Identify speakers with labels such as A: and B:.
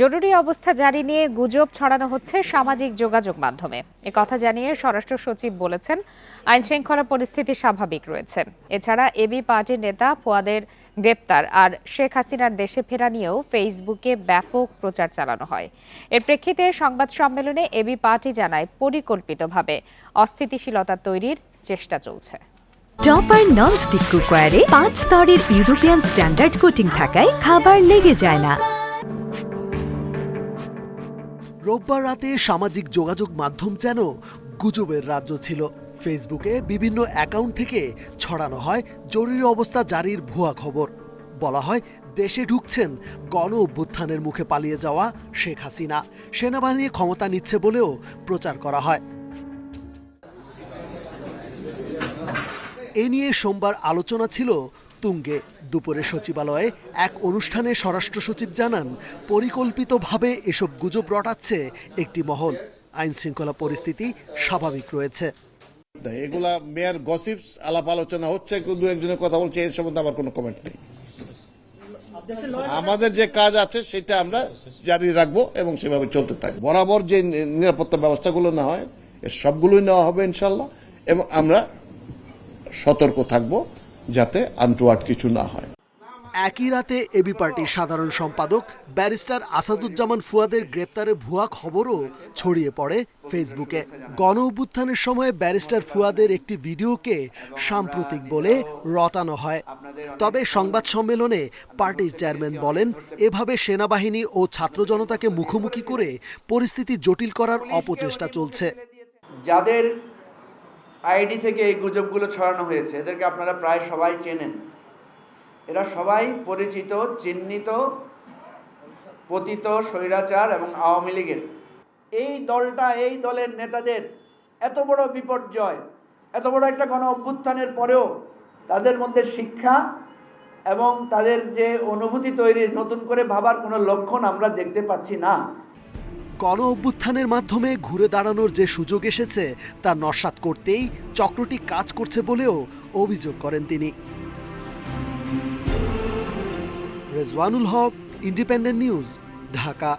A: জরুরি অবস্থা জারি নিয়ে গুজব ছড়ানো হচ্ছে সামাজিক যোগাযোগ মাধ্যমে। এ কথা জানিয়ে স্বরাষ্ট্র সচিব বলেছেন আইন শৃঙ্খলা পরিস্থিতি স্বাভাবিক রয়েছে। এছাড়া এবি পার্টির নেতা ফোয়াদের গ্রেপ্তার আর শেখ হাসিনার দেশে ফেরা নিয়েও ফেসবুকে ব্যাপক প্রচার চালানো হয়। এর প্রেক্ষিতে সংবাদ সম্মেলনে এবি পার্টি জানায়, পরিকল্পিতভাবে অস্থিতিশীলতা তৈরির চেষ্টা চলছে।
B: টপার নন স্টিক কুকওয়ারে পাঁচ স্তরের ইউরোপিয়ান স্ট্যান্ডার্ড কোটিং থাকায় খাবার লেগে যায় না।
C: রোববার রাতে সামাজিক যোগাযোগ মাধ্যম যেন গুজবের রাজ্য ছিল। ফেসবুকে বিভিন্ন অ্যাকাউন্ট থেকে ছড়ানো হয় জরুরি অবস্থা জারির ভুয়া খবর। বলা হয়, দেশে ঢুকছেন গণ অভ্যুত্থানের মুখে পালিয়ে যাওয়া শেখ হাসিনা। সেনাবাহিনী ক্ষমতা নিচ্ছে বলেও প্রচার করা হয়। এ নিয়ে সোমবার আলোচনা ছিল তুঙ্গে দুপুরে সচিবালয়ে এক অনুষ্ঠানে স্বরাষ্ট্র সচিব জানান, পরিকল্পিতভাবে এসব গুজব রটাচ্ছে একটি মহল। আইন শৃঙ্খলা পরিস্থিতি স্বাভাবিক রয়েছে।
D: এগুলা মেয়ার গসিপস আলাপ আলোচনা হচ্ছে দু একজনের কথা বলছে, এর সম্বন্ধে আমার কোনো কমেন্ট নেই। আমাদের যে কাজ আছে, সেটা আমরা জারি রাখব এবং সেভাবে চলতে থাকব। বরাবর যে নিরাপত্তা ব্যবস্থাগুলো না হয় সবগুলোই নেওয়া হবে ইনশাল্লাহ এবং আমরা সতর্ক থাকব। যাতে আনটুয়ার্ড কিছু না হয়।
C: একই রাতে এবি পার্টির সাধারণ সম্পাদক ব্যারিস্টার আসাদুজ্জামান ফুয়াদের গ্রেপ্তারের ভুয়া খবরও ছড়িয়ে পড়ে ফেসবুকে। গণ অভ্যুত্থানের সময় ব্যারিস্টার ফুয়াদের একটি ভিডিওকে সাম্প্রতিক বলে রটানো হয়। তবে সংবাদ সম্মেলনে পার্টির চেয়ারম্যান বলেন এভাবে সেনাবাহিনী ও ছাত্র জনতাকে মুখোমুখি করে পরিস্থিতি জটিল করার অপচেষ্টা চলছে।
E: যাদের আইডি থেকে এই গুজবগুলো ছড়ানো হয়েছে, এদেরকে আপনারা প্রায় সবাই চেনেন। এরা সবাই পরিচিত, চিহ্নিত, পতিত, স্বৈরাচার এবং আওয়ামী লীগের। এই দলটা, এই দলের নেতাদের এত বড় বিপর্যয়, এত বড় একটা গণ অভ্যুত্থানের পরেও তাদের মধ্যে শিক্ষা এবং তাদের যে অনুভূতি তৈরির, নতুন করে ভাবার কোনো লক্ষণ আমরা দেখতে পাচ্ছি না।
C: গণ অভ্যুত্থানের মাধ্যমে ঘুরে দাঁড়ানোর যে সুযোগ এসেছে, তা নস্বাত করতেই চক্রটি কাজ করছে বলেও অভিযোগ করেন তিনি। Rezwanul Haque, Independent News, Dhaka.